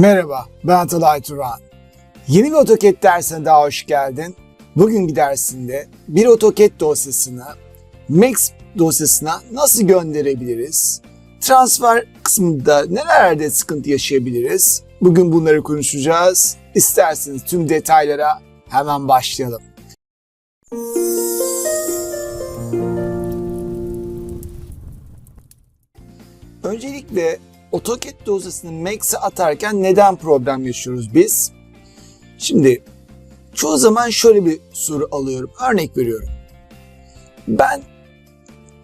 Merhaba, ben Atalay Turan. Yeni bir AutoCAD dersine daha hoş geldin. Bugünkü dersinde bir AutoCAD dosyasını Max dosyasına nasıl gönderebiliriz? Transfer kısmında nelerde sıkıntı yaşayabiliriz? Bugün bunları konuşacağız. İsterseniz tüm detaylara hemen başlayalım. Öncelikle AutoCAD dosyasını Max'e atarken neden problem yaşıyoruz biz? Şimdi çoğu zaman şöyle bir soru alıyorum. Örnek veriyorum. Ben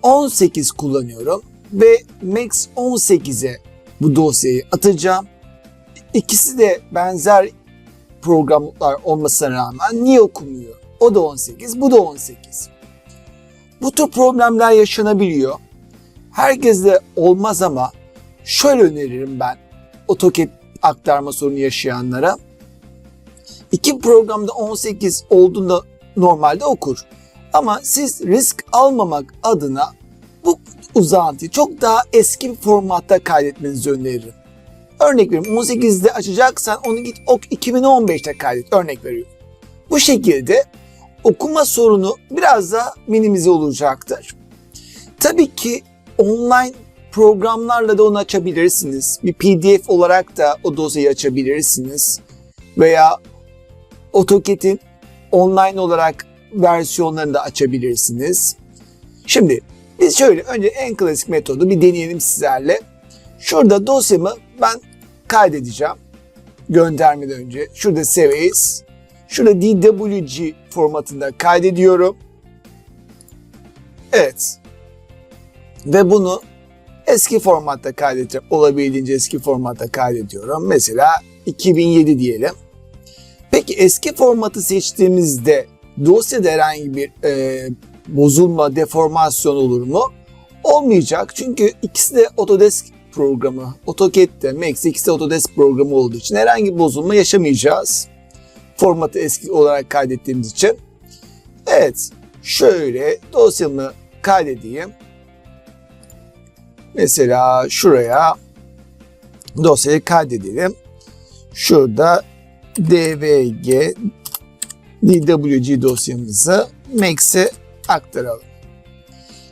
18 kullanıyorum ve Max 18'e bu dosyayı atacağım. İkisi de benzer programlar olmasına rağmen niye okumuyor? O da 18, bu da 18. Bu tür problemler yaşanabiliyor. Herkeste olmaz ama şöyle öneririm ben AutoCAD aktarma sorunu yaşayanlara. İki programda 18 olduğunda normalde okur. Ama siz risk almamak adına bu uzantıyı çok daha eski bir formatta kaydetmenizi öneririm. Örnek veriyorum 18'de açacaksan onu git ok 2015'te kaydet örnek veriyorum. Bu şekilde okuma sorunu biraz daha minimize olacaktır. Tabii ki online programlarla da onu açabilirsiniz. Bir PDF olarak da o dosyayı açabilirsiniz. Veya AutoCAD'in online olarak versiyonlarını da açabilirsiniz. Şimdi biz şöyle önce en klasik metodu bir deneyelim sizlerle. Şurada dosyamı ben kaydedeceğim. Göndermeden önce. Şurada Save As. Şurada DWG formatında kaydediyorum. Evet. Ve bunu eski formatta kaydedeceğim. Olabildiğince eski formatta kaydediyorum. Mesela 2007 diyelim. Peki eski formatı seçtiğimizde dosyada herhangi bir e, bozulma, deformasyon olur mu? Olmayacak çünkü ikisi de Autodesk programı. AutoCAD'de, Max ikisi de Autodesk programı olduğu için herhangi bir bozulma yaşamayacağız. Formatı eski olarak kaydettiğimiz için. Evet, şöyle dosyamı kaydedeyim. Mesela şuraya dosyayı kaydedelim. Şurada DVG DWG dosyamızı Max'e aktaralım.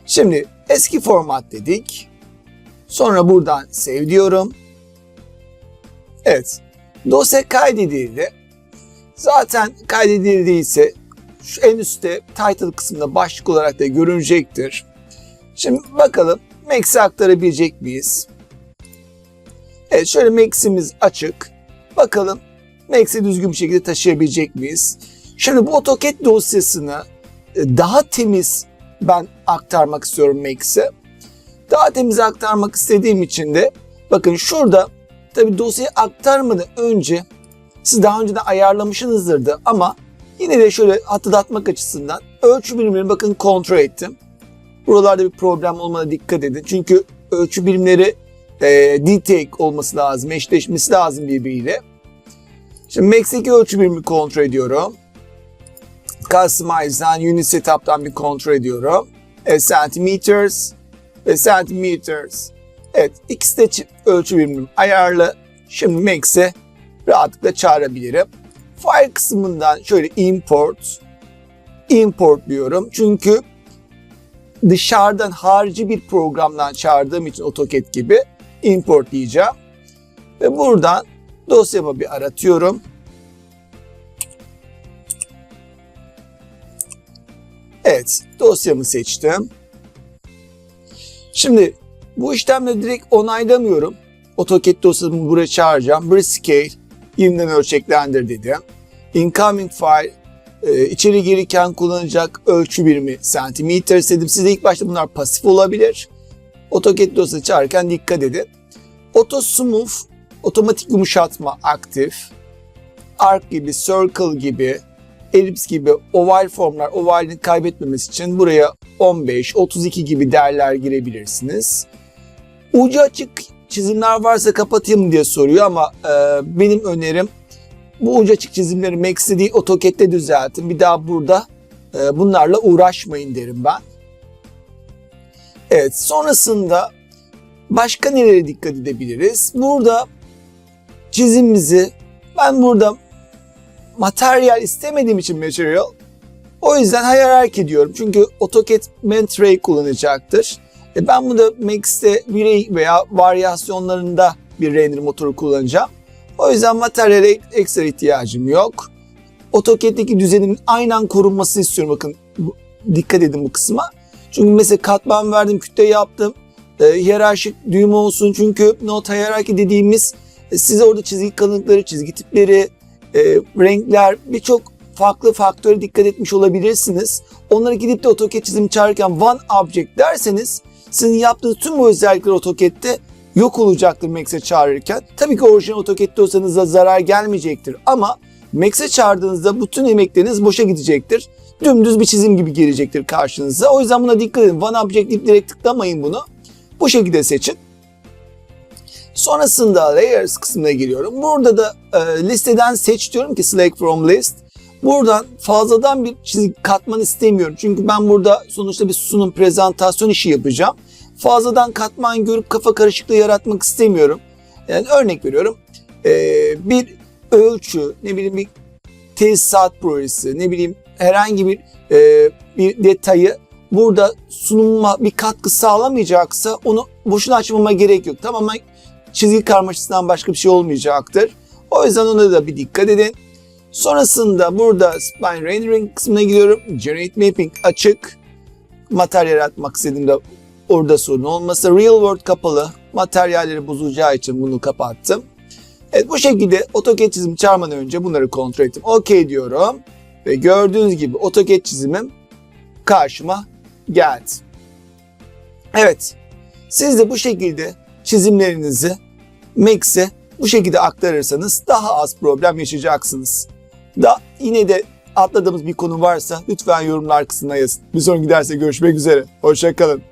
Şimdi eski format dedik. Sonra buradan save diyorum. Evet. Dosya kaydedildi. Zaten kaydedildiyse şu en üstte title kısmında başlık olarak da görünecektir. Şimdi bakalım Max'e aktarabilecek miyiz? Evet şöyle Max'imiz açık. Bakalım Max'e düzgün bir şekilde taşıyabilecek miyiz? Şimdi bu AutoCAD dosyasını e, daha temiz ben aktarmak istiyorum Max'e. Daha temiz aktarmak istediğim için de bakın şurada tabi dosyayı aktarmadan önce siz daha önceden ayarlamışsınızdır da ama yine de şöyle hatırlatmak açısından ölçü birimlerini bakın kontrol ettim. Buralarda bir problem olmana dikkat edin. Çünkü ölçü birimleri e, detect olması lazım, eşleşmesi lazım birbiriyle. Şimdi Max'teki ölçü birimi kontrol ediyorum. Customize'dan, Unit Setup'tan bir kontrol ediyorum. E, centimeters ve centimeters. Evet ikisi de ölçü birimim ayarlı. Şimdi Max'e rahatlıkla çağırabilirim. File kısmından şöyle import, import diyorum. Çünkü dışarıdan harici bir programdan çağırdığım için AutoCAD gibi import diyeceğim. Ve buradan dosyamı bir aratıyorum. Evet, dosyamı seçtim. Şimdi bu işlemle direkt onaylamıyorum. AutoCAD dosyamı buraya çağıracağım. Bir scale, yeniden ölçeklendir dedim. Incoming file, e, içeri girirken kullanacak ölçü birimi santimetre istedim. Size ilk başta bunlar pasif olabilir. AutoCAD dosyası çağırırken dikkat edin. Auto Smooth, otomatik yumuşatma aktif. Arc gibi, circle gibi, elips gibi oval formlar, ovalini kaybetmemesi için buraya 15, 32 gibi değerler girebilirsiniz. Ucu açık çizimler varsa kapatayım diye soruyor ama e, benim önerim bu ucu açık çizimleri Max'te değil AutoCAD'de düzeltin. Bir daha burada e, bunlarla uğraşmayın derim ben. Evet sonrasında başka nelere dikkat edebiliriz? Burada çizimimizi ben burada materyal istemediğim için material o yüzden hierarchy diyorum. Çünkü AutoCAD Mentray'i kullanacaktır. E ben burada Max'te birey veya varyasyonlarında bir render motoru kullanacağım. O yüzden materyale ekstra ihtiyacım yok. AutoCAD'deki düzenimin aynen korunmasını istiyorum. Bakın dikkat edin bu kısma. Çünkü mesela katman verdim, kütle yaptım. E, hiyerarşik düğüm olsun. Çünkü not hierarchy dediğimiz e, size orada çizgi kalınlıkları, çizgi tipleri, e, renkler birçok farklı faktöre dikkat etmiş olabilirsiniz. Onları gidip de AutoCAD çizim çağırırken one object derseniz sizin yaptığınız tüm bu özellikler AutoCAD'de yok olacaktır Max'e çağırırken. Tabii ki orijinal AutoCAD'de olsanız da zarar gelmeyecektir ama Max'e çağırdığınızda bütün emekleriniz boşa gidecektir. Dümdüz bir çizim gibi gelecektir karşınıza. O yüzden buna dikkat edin. One Object deyip direkt tıklamayın bunu. Bu şekilde seçin. Sonrasında Layers kısmına geliyorum. Burada da e, listeden seç diyorum ki Select from List. Buradan fazladan bir çizgi katman istemiyorum. Çünkü ben burada sonuçta bir sunum prezentasyon işi yapacağım. Fazladan katman görüp kafa karışıklığı yaratmak istemiyorum. Yani örnek veriyorum. E, bir ölçü, ne bileyim bir tesisat projesi, ne bileyim herhangi bir e, bir detayı burada sunuma bir katkı sağlamayacaksa onu boşuna açmama gerek yok. Tamamen çizgi karmaşasından başka bir şey olmayacaktır. O yüzden ona da bir dikkat edin. Sonrasında burada Spline Rendering kısmına gidiyorum. Generate Mapping açık. Materyal yaratmak istediğimde orada sorun olmasa. Real World kapalı. Materyalleri bozulacağı için bunu kapattım. Evet bu şekilde AutoCAD çizimi çağırmadan önce bunları kontrol ettim. OK diyorum. Ve gördüğünüz gibi AutoCAD çizimim karşıma geldi. Evet. Siz de bu şekilde çizimlerinizi Max'e bu şekilde aktarırsanız daha az problem yaşayacaksınız. Da yine de atladığımız bir konu varsa lütfen yorumlar kısmına yazın. Bir sonraki derse görüşmek üzere. Hoşçakalın.